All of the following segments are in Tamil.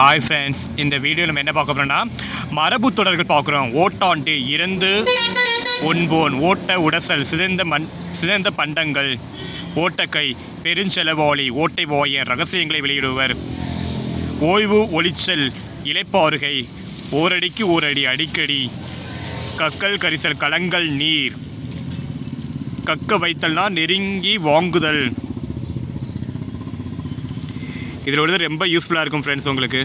ஹாய் ஃப்ரெண்ட்ஸ் இந்த வீடியோ நம்ம என்ன பார்க்க போகிறோம்னா மரபு தொடர்கள் பார்க்குறோம். ஓட்டாண்டி இறந்து ஒன்போன் ஓட்ட உடசல் சிதைந்த மண் சிதைந்த பண்டங்கள் ஓட்டக்கை பெருஞ்செலவாளி ஓட்டை வாயர் ரகசியங்களை வெளியிடுவர். ஓய்வு ஒளிச்சல் இலைப்பாறுகை ஓரடிக்கு ஓரடி அடிக்கடி கக்கல் கரிசல் கலங்கள் நீர். கக்க வைத்தல்னா நெருங்கி வாங்குதல். இதில் உள்ளது ரொம்ப யூஸ்ஃபுல்லாக இருக்கும் ஃப்ரெண்ட்ஸ் உங்களுக்கு.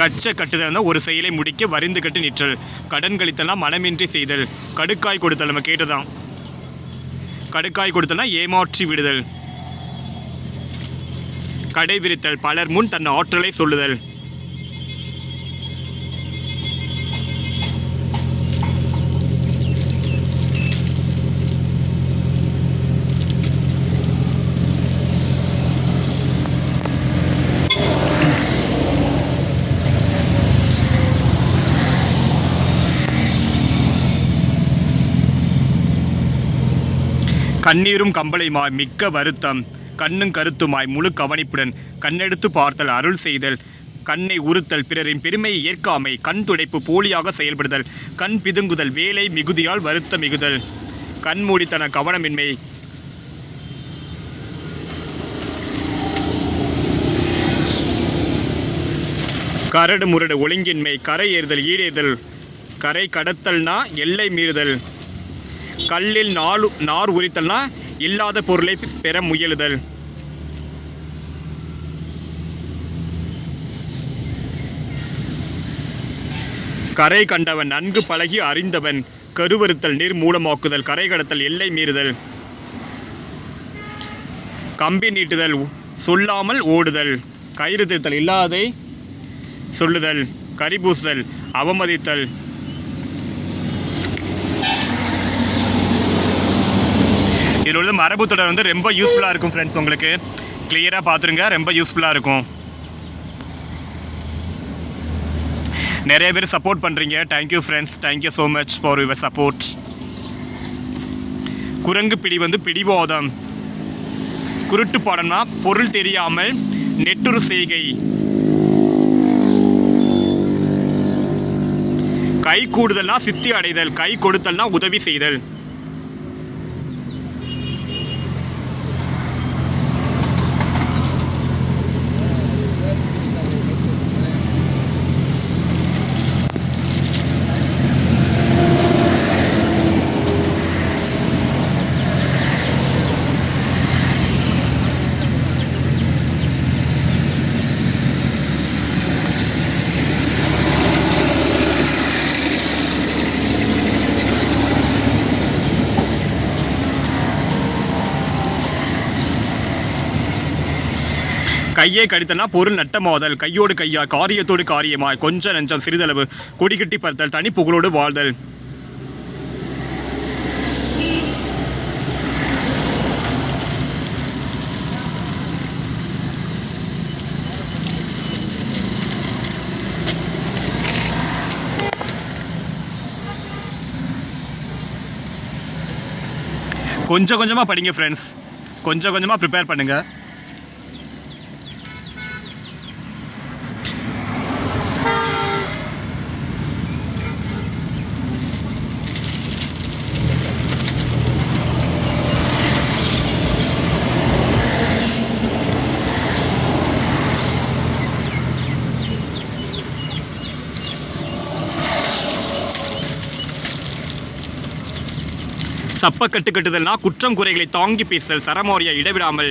கச்ச கட்டுதல்னா ஒரு செயலை முடிக்க வரிந்து கட்டு நிற்றல். கடன் கழித்தெல்லாம் மனமின்றி செய்தல். கடுக்காய் கொடுத்தல் நம்ம கேட்டுதான் கடுக்காய் கொடுத்தல்னா ஏமாற்றி விடுதல். கடை விரித்தல் பலர் முன் தன் ஆற்றலை சொல்லுதல். கண்ணீரும் கம்பளையுமாய் மிக்க வருத்தம். கண்ணும் கருத்துமாய் முழு கவனிப்புடன் கண்ணெடுத்து பார்த்தல் அருள் செய்தல் கண்ணை உறுத்தல் பிறரின் பெருமையை ஏற்காமை கண் துடைப்பு போலியாக செயல்படுதல் கண் பிதுங்குதல் வேலை மிகுதியால் வருத்த மிகுதல். கண்மூடித்தன கவனமின்மை. கரடு முரடு ஒழுங்கின்மை கரை ஏறுதல் ஈடேறுதல் கரை கடத்தல்னா எல்லை மீறுதல். கல்லில் நாலு நார் உரித்தல்னா இல்லாத பொருளை பெற முயலுதல். கரை கண்டவன் நன்கு பழகி அறிந்தவன் கருவறுத்தல் நீர் மூலமாக்குதல் கரை கடத்தல் எல்லை மீறுதல். கம்பி நீட்டுதல் சொல்லாமல் ஓடுதல் கயிறு திருத்தல் இல்லாதை சொல்லுதல் கரிபூசுதல் அவமதித்தல் இதில் உள்ள மரபு தொடர் வந்து ரொம்ப யூஸ்ஃபுல்லாக இருக்கும் ஃப்ரெண்ட்ஸ் உங்களுக்கு கிளியராக பார்த்துருங்க. ரொம்ப யூஸ்ஃபுல்லாக இருக்கும். நிறைய பேர் சப்போர்ட் பண்ணுறீங்க thank you friends thank you so much for your support குரங்கு பிடி வந்து பிடிவாதம். குருட்டு பாடம்னா பொருள் தெரியாமல் நெட்டுரு செய்கை. கை கூடுதல்னா சித்தி அடைதல். கை கொடுத்தல்னா உதவி செய்தல். கையை கடித்தல்னா பொருள் நட்டமாதல் கையோடு கையா காரியத்தோடு காரியமாய். கொஞ்ச நஞ்சம் சிறிதளவு. கொடிகட்டி பறத்தல் தனி புகழோடு வாழ்தல். கொஞ்சம் கொஞ்சமாக படிங்க ஃப்ரெண்ட்ஸ் கொஞ்சம் கொஞ்சமாக ப்ரிப்பேர் பண்ணுங்கள் சப்ப கட்டு கட்டுதல்னா குற்றம் குறைகளை தாங்கி பேசுதல் சரமாரியா இடைவிடாமல்